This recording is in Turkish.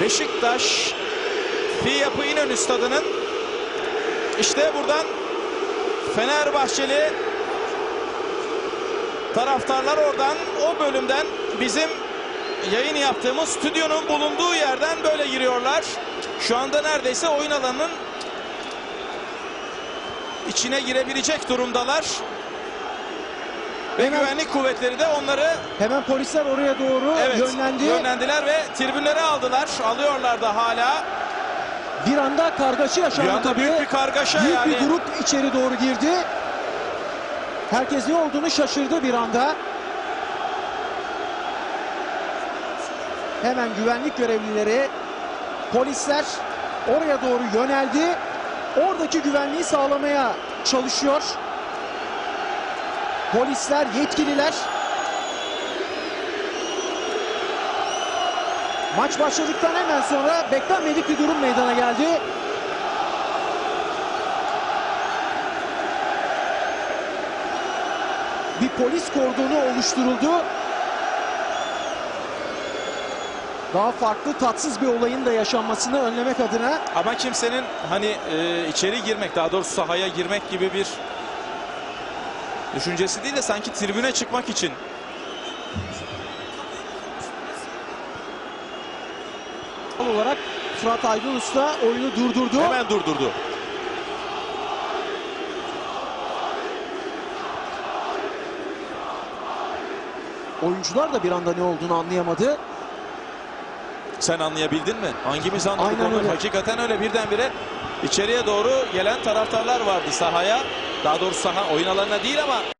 Beşiktaş Fi Yapı İnönü Stadı'nın işte buradan Fenerbahçeli taraftarlar oradan o bölümden bizim yayın yaptığımız stüdyonun bulunduğu yerden böyle giriyorlar. Şu anda neredeyse oyun alanının içine girebilecek durumdalar. Ve Hemen- güvenlik kuvvetleri de onları Hemen polisler oraya doğru evet, yönlendi. yönlendiler ve tribünlere aldılar. Alıyorlar da hala. Bir anda kargaşa Bir yaşandı anda tabii. büyük bir kargaşa Büyük yani. bir grup içeri doğru girdi. Herkes ne olduğunu şaşırdı bir anda. Hemen güvenlik görevlileri, polisler oraya doğru yöneldi. Oradaki güvenliği sağlamaya çalışıyor. Polisler, yetkililer. Maç başladıktan hemen sonra beklenmedik bir durum meydana geldi. bir polis kordonu oluşturuldu. Daha farklı tatsız bir olayın da yaşanmasını önlemek adına Ama kimsenin hani e, içeri girmek daha doğrusu sahaya girmek gibi bir düşüncesi değil de sanki tribüne çıkmak için olarak Fırat Aydın Usta oyunu durdurdu. hemen durdurdu. Oyuncular da bir anda ne olduğunu anlayamadı. Sen anlayabildin mi? Hangimiz anladık Aynen onu? öyle. Hakikaten öyle birdenbire içeriye doğru gelen taraftarlar vardı sahaya. Daha doğrusu saha oyun alanına değil ama